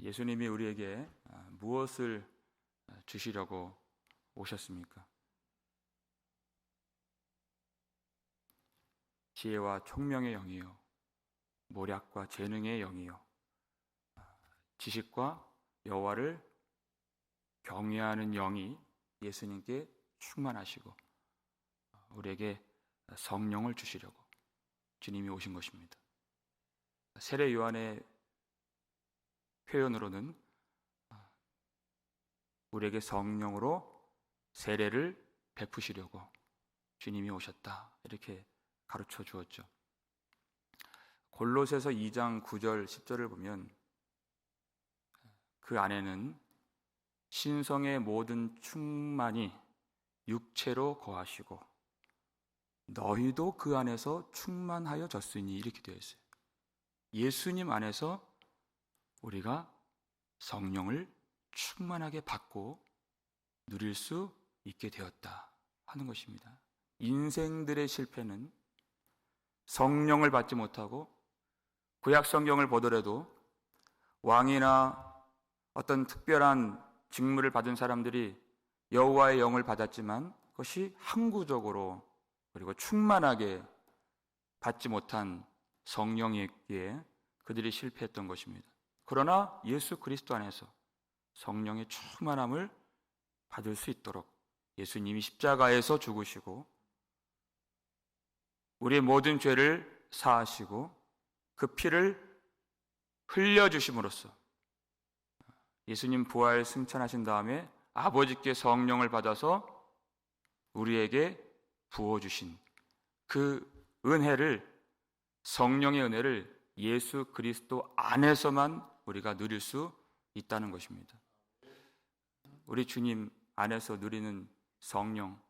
예수님이 우리에게 아, 무엇을 주시려고 오셨습니까? 지혜와 총명의 영이요, 모략과 재능의 영이요, 지식과 여호와를 경외하는 영이 예수님께 충만하시고 우리에게 성령을 주시려고 주님이 오신 것입니다. 세례 요한의 표현으로는 우리에게 성령으로 세례를 베푸시려고 주님이 오셨다. 이렇게 가르쳐 주었죠. 골로새서 2장 9절 10절을 보면 그 안에는 신성의 모든 충만이 육체로 거하시고 너희도 그 안에서 충만하여졌으니 이렇게 되어 있어요. 예수님 안에서 우리가 성령을 충만하게 받고 누릴 수 있게 되었다 하는 것입니다. 인생들의 실패는 성령을 받지 못하고 구약 성경을 보더라도 왕이나 어떤 특별한 직무를 받은 사람들이 여호와의 영을 받았지만 그것이 항구적으로 그리고 충만하게 받지 못한 성령이기에 그들이 실패했던 것입니다. 그러나 예수 그리스도 안에서 성령의 충만함을 받을 수 있도록 예수님이 십자가에서 죽으시고 우리의 모든 죄를 사하시고 그 피를 흘려주심으로써 예수님 부활 승천하신 다음에 아버지께 성령을 받아서 우리에게 부어주신 그 은혜를 성령의 은혜를 예수 그리스도 안에서만 우리가 누릴 수 있다는 것입니다. 우리 주님 안에서 누리는 성령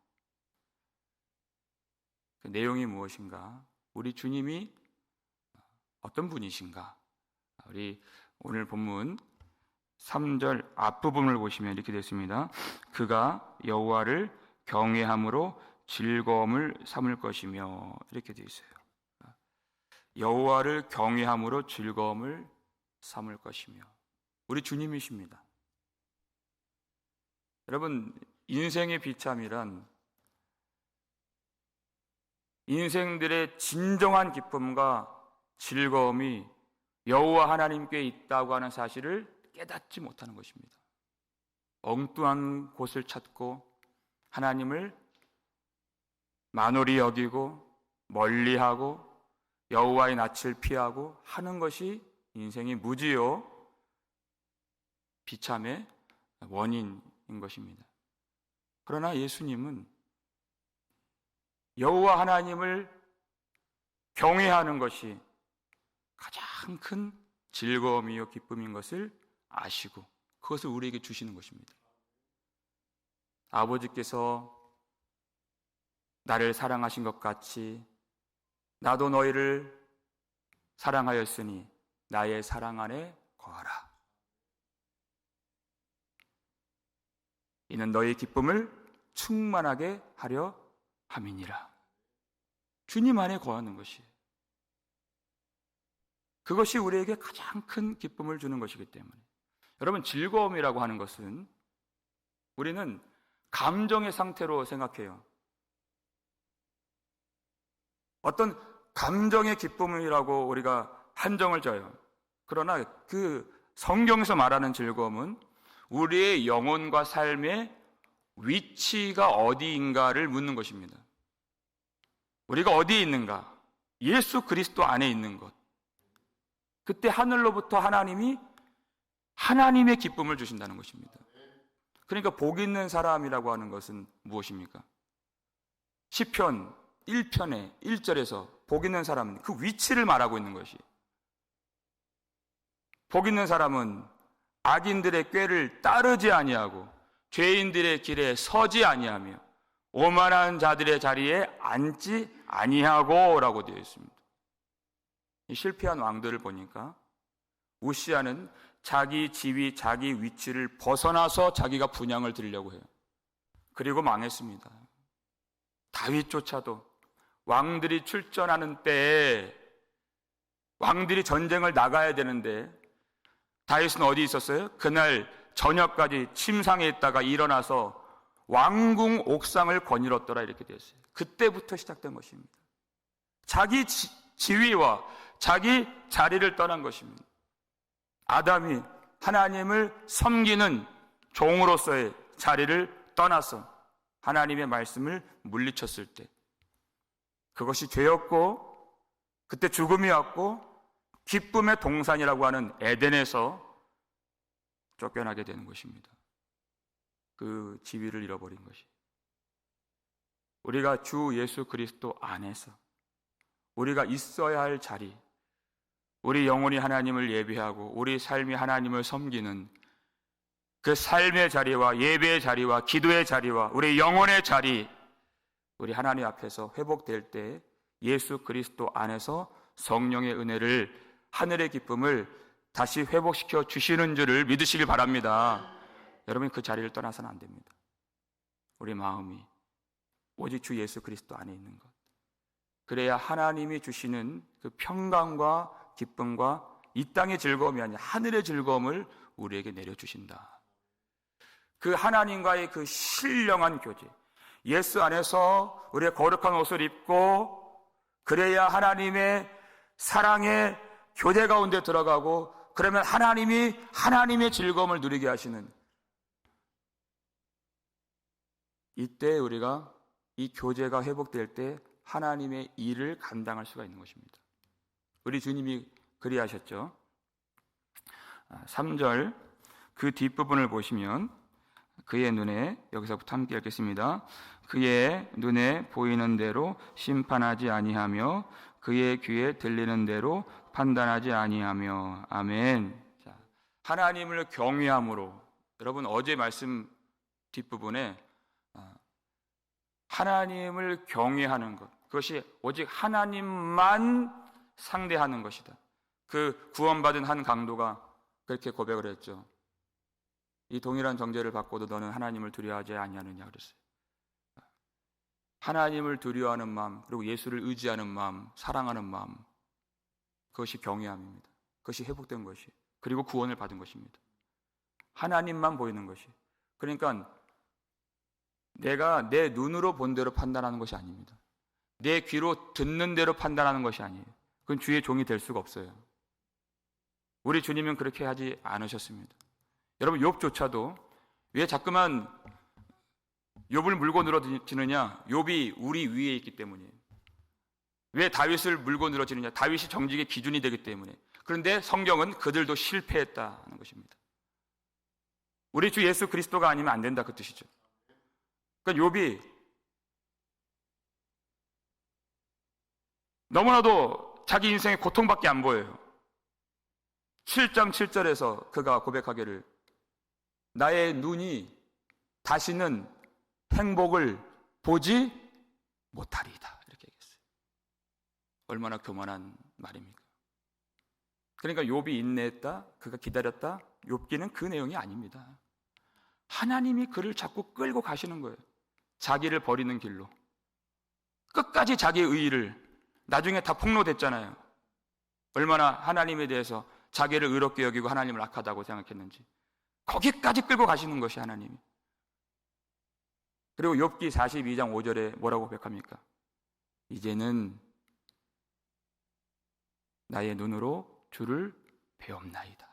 그 내용이 무엇인가? 우리 주님이 어떤 분이신가? 우리 오늘 본문 3절 앞부분을 보시면 이렇게 됐습니다. 그가 여호와를 경외함으로 즐거움을 삼을 것이며 이렇게 되어 있어요. 여호와를 경외함으로 즐거움을 삼을 것이며 우리 주님이십니다. 여러분 인생의 비참이란 인생들의 진정한 기쁨과 즐거움이 여호와 하나님께 있다고 하는 사실을 깨닫지 못하는 것입니다. 엉뚱한 곳을 찾고 하나님을 만홀히 여기고 멀리하고 여호와의 낯을 피하고 하는 것이 인생의 무지요 비참의 원인인 것입니다. 그러나 예수님은 여호와 하나님을 경외하는 것이 가장 큰 즐거움이요 기쁨인 것을 아시고 그것을 우리에게 주시는 것입니다. 아버지께서 나를 사랑하신 것 같이 나도 너희를 사랑하였으니 나의 사랑 안에 거하라. 이는 너희 기쁨을 충만하게 하려 함이니라. 주님 안에 거하는 것이 그것이 우리에게 가장 큰 기쁨을 주는 것이기 때문에 여러분 즐거움이라고 하는 것은 우리는 감정의 상태로 생각해요. 어떤 감정의 기쁨이라고 우리가 한정을 져요. 그러나 그 성경에서 말하는 즐거움은 우리의 영혼과 삶의 위치가 어디인가를 묻는 것입니다. 우리가 어디에 있는가? 예수 그리스도 안에 있는 것. 그때 하늘로부터 하나님이 하나님의 기쁨을 주신다는 것입니다. 그러니까 복 있는 사람이라고 하는 것은 무엇입니까? 시편 1편의 1절에서 복 있는 사람은 그 위치를 말하고 있는 것이 복 있는 사람은 악인들의 꾀를 따르지 아니하고 죄인들의 길에 서지 아니하며 오만한 자들의 자리에 앉지 아니하고라고 되어 있습니다. 실패한 왕들을 보니까 우시아는 자기 지위, 자기 위치를 벗어나서 자기가 분양을 드리려고 해요. 그리고 망했습니다. 다윗조차도 왕들이 출전하는 때에 왕들이 전쟁을 나가야 되는데 다윗은 어디 있었어요? 그날 저녁까지 침상에 있다가 일어나서 왕궁 옥상을 거닐었더라 이렇게 되었어요. 그때부터 시작된 것입니다. 자기 지, 지위와 자기 자리를 떠난 것입니다. 아담이 하나님을 섬기는 종으로서의 자리를 떠나서 하나님의 말씀을 물리쳤을 때 그것이 죄였고 그때 죽음이 왔고 기쁨의 동산이라고 하는 에덴에서 쫓겨나게 되는 것입니다. 그 지위를 잃어버린 것이. 우리가 주 예수 그리스도 안에서 우리가 있어야 할 자리, 우리 영혼이 하나님을 예배하고 우리 삶이 하나님을 섬기는 그 삶의 자리와 예배의 자리와 기도의 자리와 우리 영혼의 자리, 우리 하나님 앞에서 회복될 때 예수 그리스도 안에서 성령의 은혜를 하늘의 기쁨을 다시 회복시켜 주시는 줄을 믿으시길 바랍니다. 여러분 그 자리를 떠나서는 안 됩니다. 우리 마음이 오직 주 예수 그리스도 안에 있는 것. 그래야 하나님이 주시는 그 평강과 기쁨과 이 땅의 즐거움이 아니라 하늘의 즐거움을 우리에게 내려주신다. 그 하나님과의 그 신령한 교제. 예수 안에서 우리의 거룩한 옷을 입고 그래야 하나님의 사랑의 교제 가운데 들어가고 그러면 하나님이 하나님의 즐거움을 누리게 하시는 이때 우리가 이 교제가 회복될 때 하나님의 일을 감당할 수가 있는 것입니다. 우리 주님이 그리하셨죠. 3절 아, 그 뒷부분을 보시면 그의 눈에 여기서부터 함께 읽겠습니다. 그의 눈에 보이는 대로 심판하지 아니하며 그의 귀에 들리는 대로 판단하지 아니하며 아멘. 자, 하나님을 경외함으로 여러분 어제 말씀 뒷부분에 아, 하나님을 경외하는 것 그것이 오직 하나님만 상대하는 것이다. 그 구원받은 한 강도가 그렇게 고백을 했죠. 이 동일한 정죄를 받고도 너는 하나님을 두려워하지 아니하느냐 그랬어요. 하나님을 두려워하는 마음, 그리고 예수를 의지하는 마음, 사랑하는 마음, 그것이 경외함입니다. 그것이 회복된 것이, 그리고 구원을 받은 것입니다. 하나님만 보이는 것이. 그러니까 내가 내 눈으로 본 대로 판단하는 것이 아닙니다. 내 귀로 듣는 대로 판단하는 것이 아니에요. 그건 주의 종이 될 수가 없어요. 우리 주님은 그렇게 하지 않으셨습니다. 여러분 욥조차도 왜 자꾸만 욥을 물고 늘어지느냐? 욥이 우리 위에 있기 때문이에요. 왜 다윗을 물고 늘어지느냐? 다윗이 정직의 기준이 되기 때문에. 그런데 성경은 그들도 실패했다는 것입니다. 우리 주 예수 그리스도가 아니면 안 된다 그 뜻이죠. 그러니까 욥이 너무나도 자기 인생의 고통밖에 안 보여요. 7장 7절에서 그가 고백하기를 나의 눈이 다시는 행복을 보지 못하리이다. 얼마나 교만한 말입니까? 그러니까 욥이 인내했다. 그가 기다렸다. 욥기는 그 내용이 아닙니다. 하나님이 그를 자꾸 끌고 가시는 거예요. 자기를 버리는 길로. 끝까지 자기의 의의를 나중에 다 폭로됐잖아요. 얼마나 하나님에 대해서 자기를 의롭게 여기고 하나님을 악하다고 생각했는지. 거기까지 끌고 가시는 것이 하나님이. 그리고 욥기 42장 5절에 뭐라고 고백합니까? 이제는 나의 눈으로 주를 배옵나이다.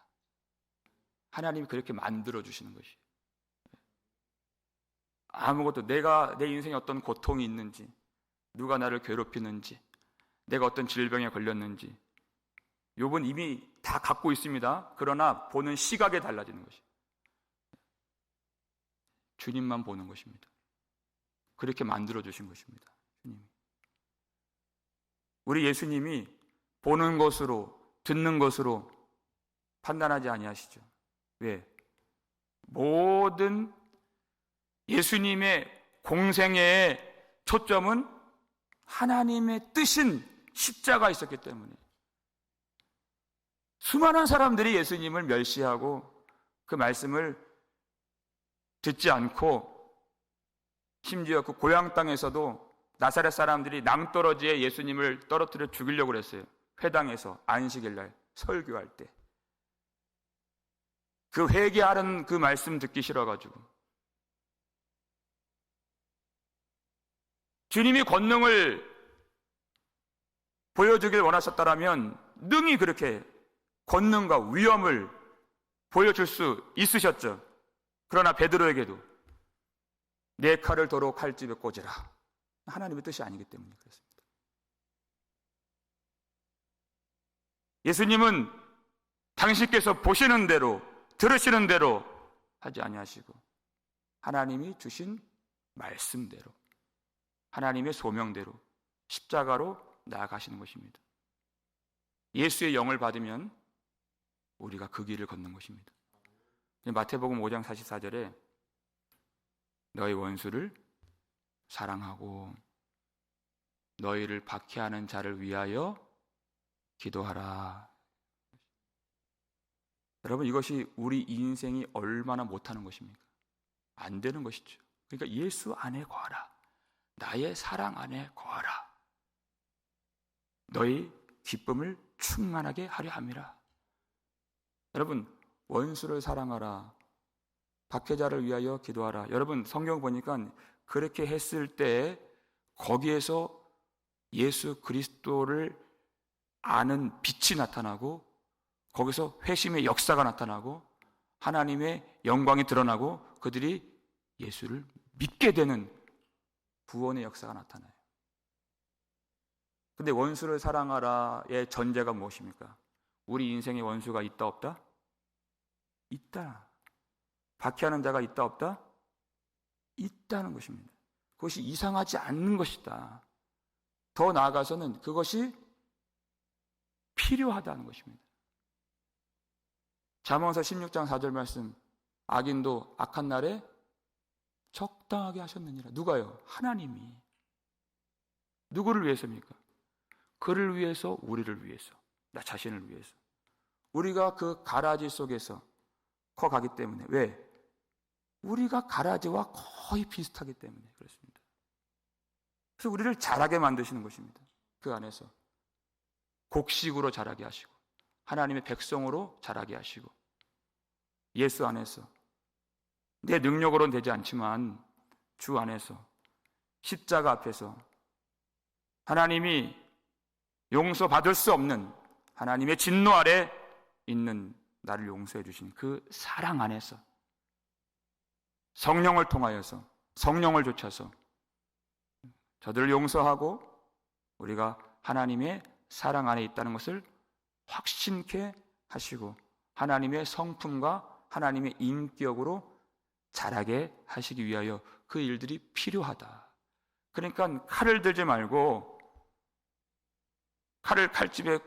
하나님이 그렇게 만들어 주시는 것이. 아무것도 내가 내 인생에 어떤 고통이 있는지, 누가 나를 괴롭히는지, 내가 어떤 질병에 걸렸는지, 욥은 이미 다 갖고 있습니다. 그러나 보는 시각에 달라지는 것이. 주님만 보는 것입니다. 그렇게 만들어 주신 것입니다. 주님. 우리 예수님이 보는 것으로 듣는 것으로 판단하지 아니하시죠. 왜? 모든 예수님의 공생의 초점은 하나님의 뜻인 십자가 있었기 때문에 수많은 사람들이 예수님을 멸시하고 그 말씀을 듣지 않고 심지어 그 고향 땅에서도 나사렛 사람들이 낭떠러지에 예수님을 떨어뜨려 죽이려고 그랬어요. 회당에서 안식일 날 설교할 때. 그 회개하는 그 말씀 듣기 싫어가지고 주님이 권능을 보여주길 원하셨다라면 능히 그렇게 권능과 위엄을 보여줄 수 있으셨죠. 그러나 베드로에게도 내 칼을 도로 칼집에 꽂으라. 하나님의 뜻이 아니기 때문에 그렇습니다. 예수님은 당신께서 보시는 대로 들으시는 대로 하지 아니하시고 하나님이 주신 말씀대로 하나님의 소명대로 십자가로 나아가시는 것입니다. 예수의 영을 받으면 우리가 그 길을 걷는 것입니다. 마태복음 5장 44절에 너희 원수를 사랑하고 너희를 박해하는 자를 위하여 기도하라. 여러분 이것이 우리 인생이 얼마나 못하는 것입니까? 안 되는 것이죠. 그러니까 예수 안에 거하라. 나의 사랑 안에 거하라. 너희 기쁨을 충만하게 하려 함이라. 여러분 원수를 사랑하라. 박해자를 위하여 기도하라. 여러분 성경 보니까 그렇게 했을 때 거기에서 예수 그리스도를 아는 빛이 나타나고 거기서 회심의 역사가 나타나고 하나님의 영광이 드러나고 그들이 예수를 믿게 되는 구원의 역사가 나타나요. 근데 원수를 사랑하라의 전제가 무엇입니까? 우리 인생에 원수가 있다 없다? 있다. 박해하는 자가 있다 없다? 있다는 것입니다. 그것이 이상하지 않는 것이다. 더 나아가서는 그것이 필요하다는 것입니다. 잠언서 16장 4절 말씀 악인도 악한 날에 적당하게 하셨느니라. 누가요? 하나님이. 누구를 위해서입니까? 그를 위해서, 우리를 위해서, 나 자신을 위해서. 우리가 그 가라지 속에서 커가기 때문에. 왜? 우리가 가라지와 거의 비슷하기 때문에 그렇습니다. 그래서 우리를 자라게 만드시는 것입니다. 그 안에서. 곡식으로 자라게 하시고, 하나님의 백성으로 자라게 하시고, 예수 안에서. 내 능력으로는 되지 않지만, 주 안에서, 십자가 앞에서, 하나님이 용서받을 수 없는 하나님의 진노 아래 있는 나를 용서해 주신 그 사랑 안에서 성령을 통하여서 성령을 좇아서 저들을 용서하고 우리가 하나님의 사랑 안에 있다는 것을 확신케 하시고 하나님의 성품과 하나님의 인격으로 자라게 하시기 위하여 그 일들이 필요하다. 그러니까 칼을 들지 말고 칼을 칼집에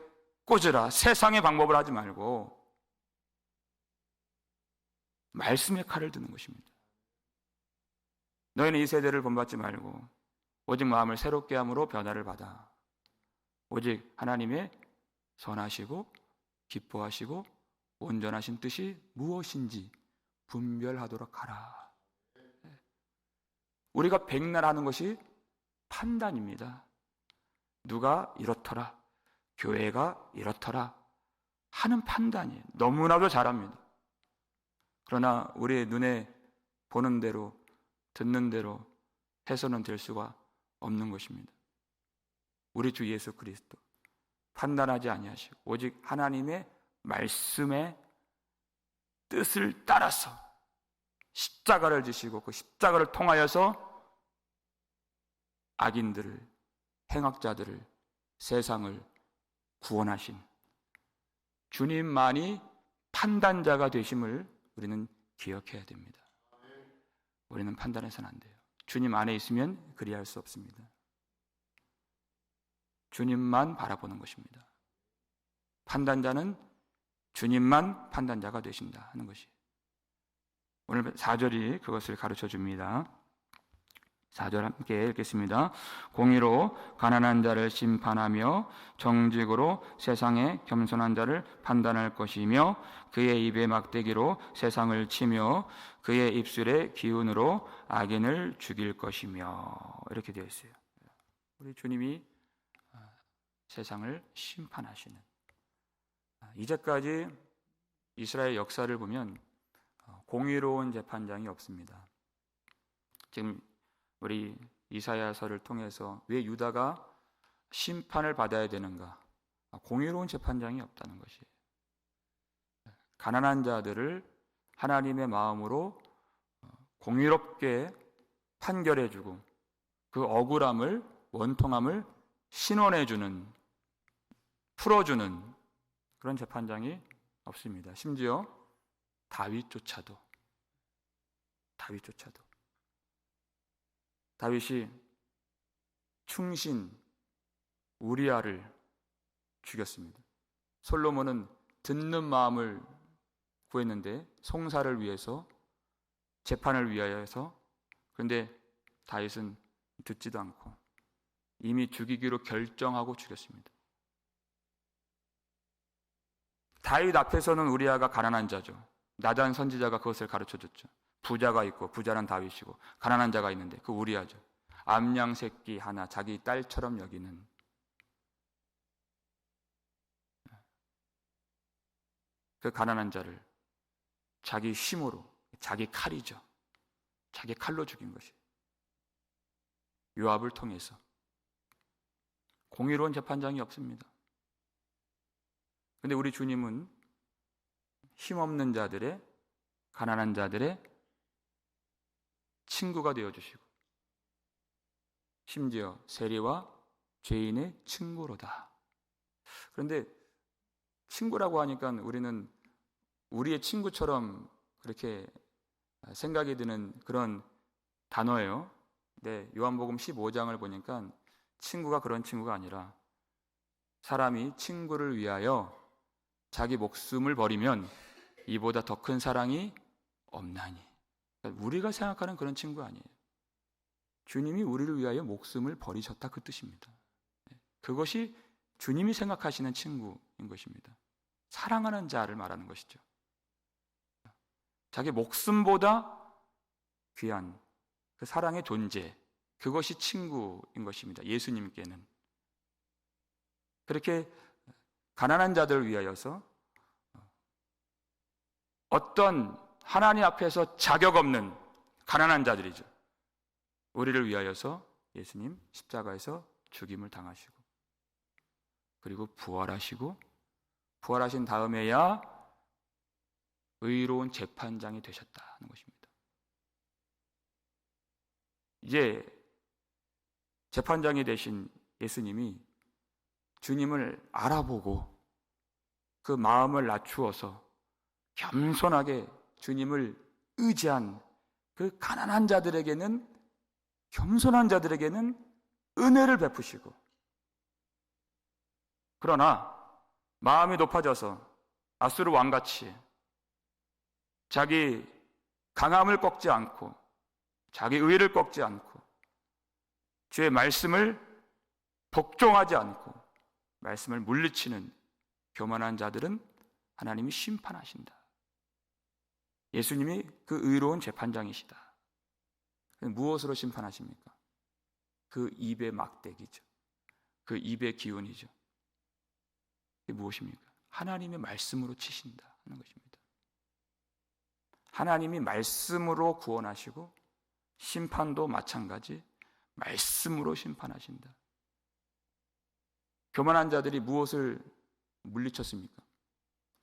꽂으라. 세상의 방법을 하지 말고 말씀의 칼을 드는 것입니다. 너희는 이 세대를 본받지 말고 오직 마음을 새롭게 함으로 변화를 받아. 오직 하나님의 선하시고 기뻐하시고 온전하신 뜻이 무엇인지 분별하도록 하라. 우리가 백날 하는 것이 판단입니다. 누가 이렇더라. 교회가 이렇더라. 하는 판단이 너무나도 잘합니다. 그러나 우리의 눈에 보는 대로 듣는 대로 해서는 될 수가 없는 것입니다. 우리 주 예수 그리스도 판단하지 아니하시고 오직 하나님의 말씀의 뜻을 따라서 십자가를 지시고 그 십자가를 통하여서 악인들을 행악자들을 세상을 구원하신 주님만이 판단자가 되심을 우리는 기억해야 됩니다. 우리는 판단해서는 안 돼요. 주님 안에 있으면 그리할 수 없습니다. 주님만 바라보는 것입니다. 판단자는 주님만 판단자가 되신다 하는 것이. 오늘 4절이 그것을 가르쳐 줍니다. 4절 함께 읽겠습니다. 공의로 가난한 자를 심판하며 정직으로 세상에 겸손한 자를 판단할 것이며 그의 입에 막대기로 세상을 치며 그의 입술의 기운으로 악인을 죽일 것이며 이렇게 되어 있어요. 우리 주님이 아, 세상을 심판하시는 아, 이제까지 이스라엘 역사를 보면 어, 공의로운 재판장이 없습니다. 지금 우리 이사야서를 통해서 왜 유다가 심판을 받아야 되는가? 아, 공의로운 재판장이 없다는 것이에요. 가난한 자들을 하나님의 마음으로 어, 공의롭게 판결해주고 그 억울함을 원통함을 신원해주는 풀어주는 그런 재판장이 없습니다. 심지어 다윗조차도 다윗조차도 다윗이 충신 우리아를 죽였습니다. 솔로몬은 듣는 마음을 구했는데 송사를 위해서 재판을 위하여서 그런데 다윗은 듣지도 않고 이미 죽이기로 결정하고 죽였습니다. 다윗 앞에서는 우리아가 가난한 자죠. 나단 선지자가 그것을 가르쳐 줬죠. 부자가 있고 부자는 다윗이고 가난한 자가 있는데 그 우리아죠. 암양 새끼 하나 자기 딸처럼 여기는 그 가난한 자를 자기 힘으로 자기 칼이죠. 자기 칼로 죽인 것이 요압을 통해서 공의로운 재판장이 없습니다. 근데 우리 주님은 힘없는 자들의 가난한 자들의 친구가 되어 주시고 심지어 세리와 죄인의 친구로다. 그런데 친구라고 하니까 우리는 우리의 친구처럼 그렇게 생각이 드는 그런 단어예요. 네, 요한복음 15장을 보니까 친구가 그런 친구가 아니라 사람이 친구를 위하여 자기 목숨을 버리면 이보다 더 큰 사랑이 없나니. 그러니까 우리가 생각하는 그런 친구 아니에요. 주님이 우리를 위하여 목숨을 버리셨다 그 뜻입니다. 네, 그것이 주님이 생각하시는 친구인 것입니다. 사랑하는 자를 말하는 것이죠. 자기 목숨보다 귀한 그 사랑의 존재, 그것이 친구인 것입니다. 예수님께는. 그렇게 가난한 자들을 위하여서 어떤 하나님 앞에서 자격 없는 가난한 자들이죠. 우리를 위하여서 예수님 십자가에서 죽임을 당하시고 그리고 부활하시고 부활하신 다음에야 의로운 재판장이 되셨다는 것입니다. 이제 재판장이 되신 예수님이 주님을 알아보고 그 마음을 낮추어서 겸손하게 주님을 의지한 그 가난한 자들에게는 겸손한 자들에게는 은혜를 베푸시고 그러나 마음이 높아져서 아수르 왕같이 자기 강함을 꺾지 않고 자기 의를 꺾지 않고 주의 말씀을 복종하지 않고 말씀을 물리치는 교만한 자들은 하나님이 심판하신다. 예수님이 그 의로운 재판장이시다. 무엇으로 심판하십니까? 그 입의 막대기죠. 그 입의 기운이죠. 그게 무엇입니까? 하나님의 말씀으로 치신다 하는 것입니다. 하나님이 말씀으로 구원하시고 심판도 마찬가지 말씀으로 심판하신다. 교만한 자들이 무엇을 물리쳤습니까?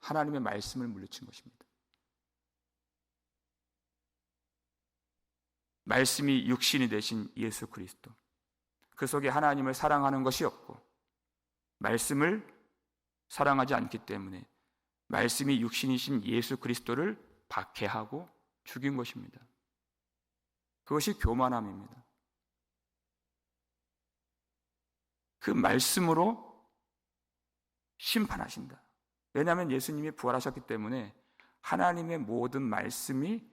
하나님의 말씀을 물리친 것입니다. 말씀이 육신이 되신 예수 그리스도. 그 속에 하나님을 사랑하는 것이 없고, 말씀을 사랑하지 않기 때문에 말씀이 육신이신 예수 그리스도를 박해하고 죽인 것입니다. 그것이 교만함입니다. 그 말씀으로 심판하신다. 왜냐하면 예수님이 부활하셨기 때문에 하나님의 모든 말씀이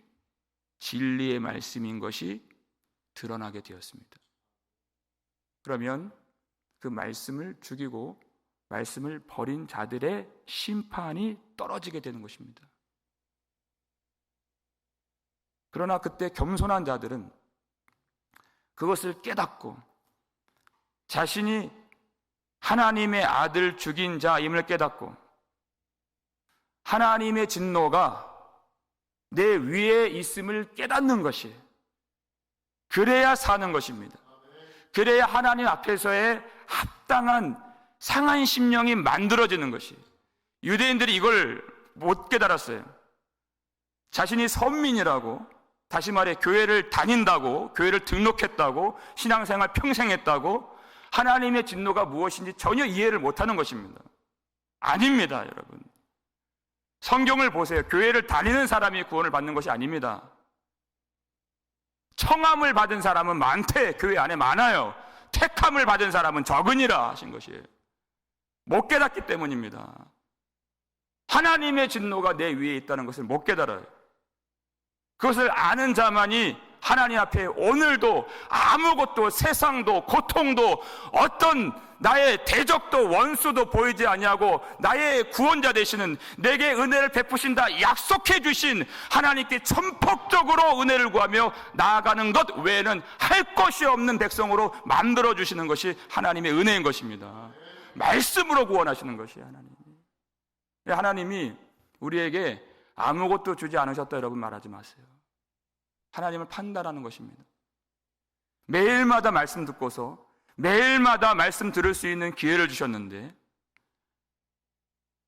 진리의 말씀인 것이 드러나게 되었습니다. 그러면 그 말씀을 죽이고 말씀을 버린 자들의 심판이 떨어지게 되는 것입니다. 그러나 그때 겸손한 자들은 그것을 깨닫고 자신이 하나님의 아들 죽인 자임을 깨닫고 하나님의 진노가 내 위에 있음을 깨닫는 것이 그래야 사는 것입니다. 그래야 하나님 앞에서의 합당한 상한 심령이 만들어지는 것이 유대인들이 이걸 못 깨달았어요. 자신이 선민이라고 다시 말해 교회를 다닌다고 교회를 등록했다고 신앙생활 평생 했다고 하나님의 진노가 무엇인지 전혀 이해를 못하는 것입니다. 아닙니다, 여러분. 성경을 보세요. 교회를 다니는 사람이 구원을 받는 것이 아닙니다. 청함을 받은 사람은 많대, 교회 안에 많아요. 택함을 받은 사람은 적으니라 하신 것이에요. 못 깨닫기 때문입니다. 하나님의 진노가 내 위에 있다는 것을 못 깨달아요. 그것을 아는 자만이 하나님 앞에 오늘도 아무것도 세상도 고통도 어떤 나의 대적도 원수도 보이지 아니하고 나의 구원자 되시는 내게 은혜를 베푸신다 약속해 주신 하나님께 전폭적으로 은혜를 구하며 나아가는 것 외에는 할 것이 없는 백성으로 만들어 주시는 것이 하나님의 은혜인 것입니다. 말씀으로 구원하시는 것이 하나님. 하나님이 우리에게 아무것도 주지 않으셨다 여러분 말하지 마세요. 하나님을 판단하는 것입니다. 매일마다 말씀 듣고서 매일마다 말씀 들을 수 있는 기회를 주셨는데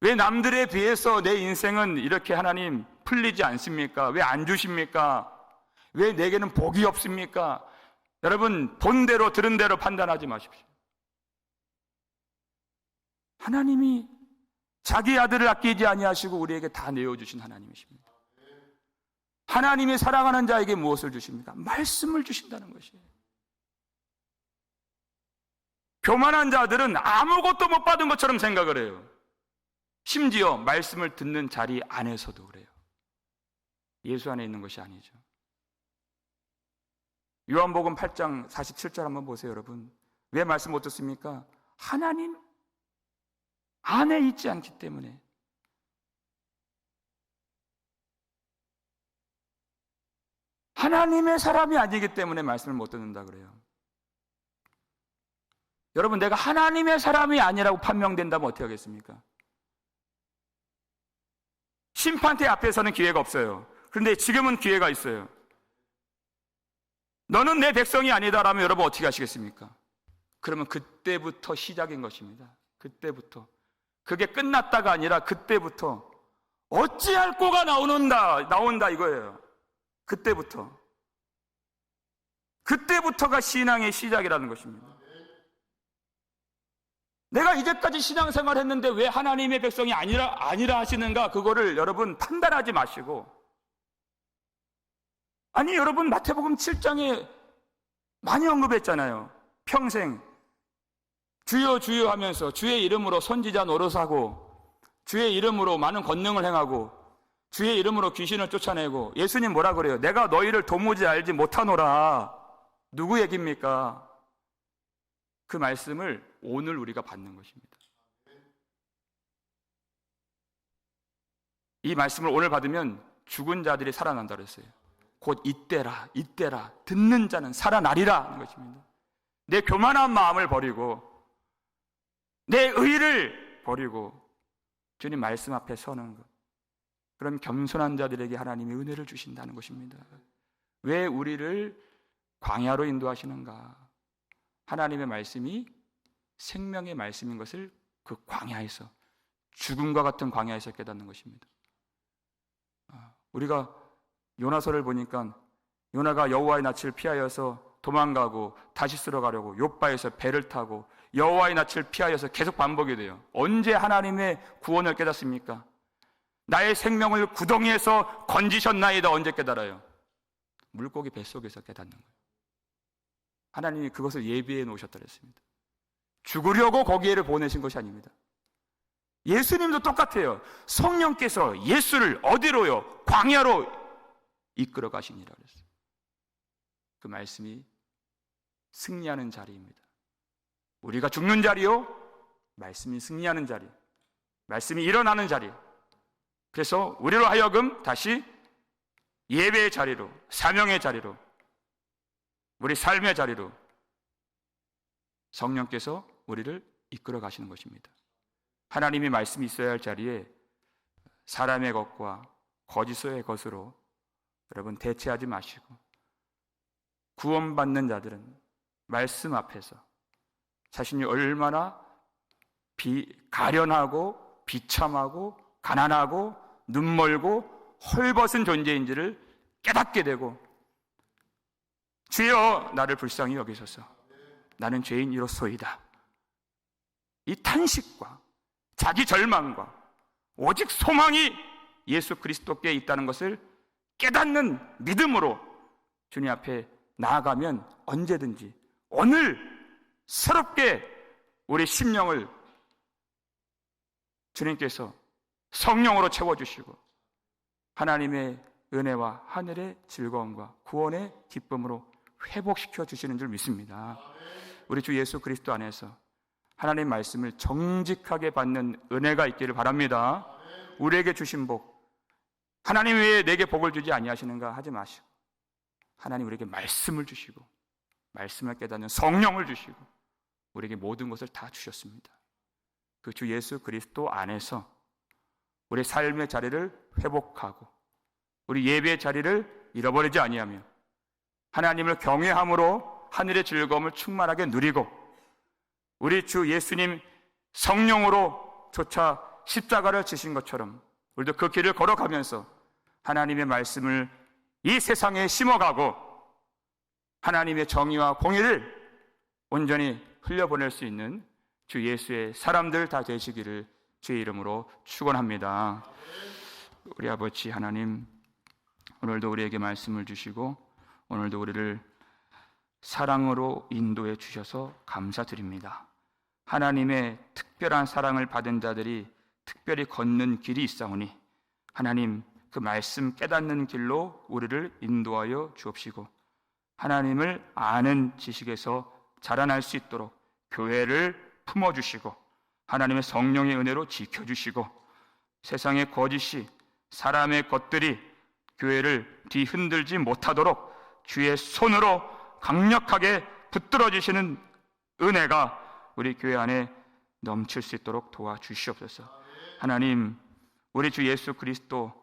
왜 남들에 비해서 내 인생은 이렇게 하나님 풀리지 않습니까? 왜 안 주십니까? 왜 내게는 복이 없습니까? 여러분 본대로 들은 대로 판단하지 마십시오. 하나님이 자기 아들을 아끼지 아니하시고 우리에게 다 내어 주신 하나님이십니다. 하나님이 사랑하는 자에게 무엇을 주십니까? 말씀을 주신다는 것이에요. 교만한 자들은 아무것도 못 받은 것처럼 생각을 해요. 심지어 말씀을 듣는 자리 안에서도 그래요. 예수 안에 있는 것이 아니죠. 요한복음 8장 47절 한번 보세요, 여러분. 왜 말씀 못 듣습니까? 하나님 안에 있지 않기 때문에. 하나님의 사람이 아니기 때문에 말씀을 못 듣는다 그래요. 여러분, 내가 하나님의 사람이 아니라고 판명된다면 어떻게 하겠습니까? 심판대 앞에서는 기회가 없어요. 그런데 지금은 기회가 있어요. 너는 내 백성이 아니다라면 여러분 어떻게 하시겠습니까? 그러면 그때부터 시작인 것입니다. 그때부터. 그게 끝났다가 아니라 그때부터 어찌할 꼬가 나오는다, 나온다 이거예요. 그때부터. 그때부터가 신앙의 시작이라는 것입니다. 내가 이제까지 신앙생활 했는데 왜 하나님의 백성이 아니라, 아니라 하시는가? 그거를 여러분 판단하지 마시고. 아니, 여러분, 마태복음 7장에 많이 언급했잖아요. 평생 주여 주여 하면서 주의 이름으로 선지자 노릇하고 주의 이름으로 많은 권능을 행하고 주의 이름으로 귀신을 쫓아내고 예수님 뭐라 그래요? 내가 너희를 도무지 알지 못하노라. 누구 얘기입니까? 그 말씀을 오늘 우리가 받는 것입니다. 이 말씀을 오늘 받으면 죽은 자들이 살아난다 그랬어요. 곧 이때라, 이때라, 듣는 자는 살아나리라 하는 것입니다. 내 교만한 마음을 버리고 내 의를 버리고 주님 말씀 앞에 서는 것. 그런 겸손한 자들에게 하나님이 은혜를 주신다는 것입니다. 왜 우리를 광야로 인도하시는가? 하나님의 말씀이 생명의 말씀인 것을 그 광야에서 죽음과 같은 광야에서 깨닫는 것입니다. 아, 우리가 요나서를 보니까 요나가 여호와의 낯을 피하여서 도망가고 다시 쓸어 가려고 요바에서 배를 타고 여호와의 낯을 피하여서 계속 반복이 돼요. 언제 하나님의 구원을 깨닫습니까? 나의 생명을 구덩이에서 건지셨나이다 언제 깨달아요? 물고기 뱃속에서 깨닫는 거예요. 하나님이 그것을 예비해 놓으셨다 그랬습니다. 죽으려고 거기에를 보내신 것이 아닙니다. 예수님도 똑같아요. 성령께서 예수를 어디로요? 광야로 이끌어 가시니라 그랬어요. 그 말씀이 승리하는 자리입니다. 우리가 죽는 자리요? 말씀이 승리하는 자리. 말씀이 일어나는 자리. 그래서 우리로 하여금 다시 예배의 자리로, 사명의 자리로, 우리 삶의 자리로 성령께서 우리를 이끌어 가시는 것입니다. 하나님의 말씀이 있어야 할 자리에 사람의 것과 거짓의 것으로 여러분 대체하지 마시고 구원받는 자들은 말씀 앞에서 자신이 얼마나 비, 가련하고 비참하고 가난하고 눈멀고 헐벗은 존재인지를 깨닫게 되고 주여 나를 불쌍히 여기소서. 나는 죄인이로소이다. 이 탄식과 자기 절망과 오직 소망이 예수 그리스도께 있다는 것을 깨닫는 믿음으로 주님 앞에 나아가면 언제든지 오늘 새롭게 우리 심령을 주님께서 성령으로 채워주시고 하나님의 은혜와 하늘의 즐거움과 구원의 기쁨으로 회복시켜 주시는 줄 믿습니다. 우리 주 예수 그리스도 안에서 하나님 말씀을 정직하게 받는 은혜가 있기를 바랍니다. 우리에게 주신 복, 하나님 왜 내게 복을 주지 아니하시는가 하지 마시고 하나님 우리에게 말씀을 주시고 말씀을 깨닫는 성령을 주시고 우리에게 모든 것을 다 주셨습니다. 그 주 예수 그리스도 안에서 우리 삶의 자리를 회복하고 우리 예배의 자리를 잃어버리지 아니하며 하나님을 경외함으로 하늘의 즐거움을 충만하게 누리고 우리 주 예수님 성령으로 조차 십자가를 지신 것처럼 우리도 그 길을 걸어가면서 하나님의 말씀을 이 세상에 심어가고 하나님의 정의와 공의를 온전히 흘려보낼 수 있는 주 예수의 사람들 다 되시기를 주의 이름으로 축원합니다. 우리 아버지 하나님 오늘도 우리에게 말씀을 주시고 오늘도 우리를 사랑으로 인도해 주셔서 감사드립니다. 하나님의 특별한 사랑을 받은 자들이 특별히 걷는 길이 있사오니 하나님 그 말씀 깨닫는 길로 우리를 인도하여 주옵시고 하나님을 아는 지식에서 자라날 수 있도록 교회를 품어 주시고 하나님의 성령의 은혜로 지켜 주시고 세상의 거짓이 사람의 것들이 교회를 뒤흔들지 못하도록 주의 손으로 강력하게 붙들어 주시는 은혜가 우리 교회 안에 넘칠 수 있도록 도와주시옵소서. 하나님, 우리 주 예수 그리스도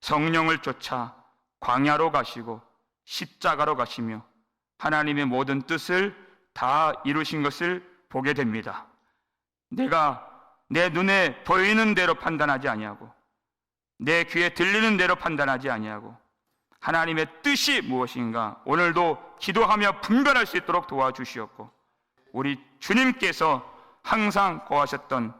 성령을 쫓아 광야로 가시고 십자가로 가시며 하나님의 모든 뜻을 다 이루신 것을 보게 됩니다. 내가 내 눈에 보이는 대로 판단하지 아니하고 내 귀에 들리는 대로 판단하지 아니하고 하나님의 뜻이 무엇인가 오늘도 기도하며 분별할 수 있도록 도와주시옵고 우리 주님께서 항상 거하셨던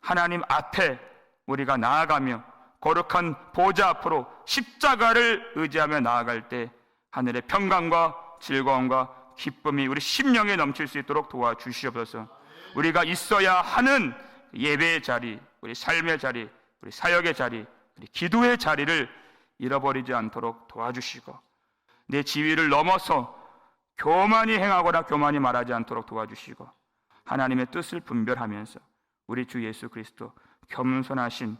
하나님 앞에 우리가 나아가며 거룩한 보좌 앞으로 십자가를 의지하며 나아갈 때 하늘의 평강과 즐거움과 기쁨이 우리 심령에 넘칠 수 있도록 도와주시옵소서. 우리가 있어야 하는 예배의 자리, 우리 삶의 자리, 우리 사역의 자리, 우리 기도의 자리를 잃어버리지 않도록 도와주시고 내 지위를 넘어서 교만이 행하거나 교만이 말하지 않도록 도와주시고 하나님의 뜻을 분별하면서 우리 주 예수 그리스도 겸손하신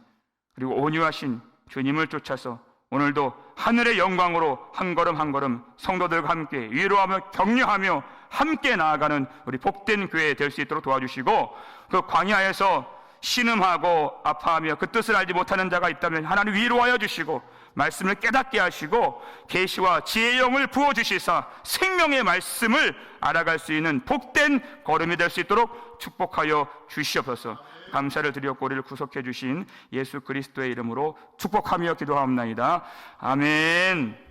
그리고 온유하신 주님을 쫓아서 오늘도 하늘의 영광으로 한 걸음 한 걸음 성도들과 함께 위로하며 격려하며 함께 나아가는 우리 복된 교회 될 수 있도록 도와주시고 그 광야에서 신음하고 아파하며 그 뜻을 알지 못하는 자가 있다면 하나님 위로하여 주시고 말씀을 깨닫게 하시고 계시와 지혜의 영을 부어 주시사 생명의 말씀을 알아갈 수 있는 복된 걸음이 될 수 있도록 축복하여 주시옵소서. 감사를 드렸고 우리를 구속해 주신 예수 그리스도의 이름으로 축복하며 기도하옵나이다. 아멘.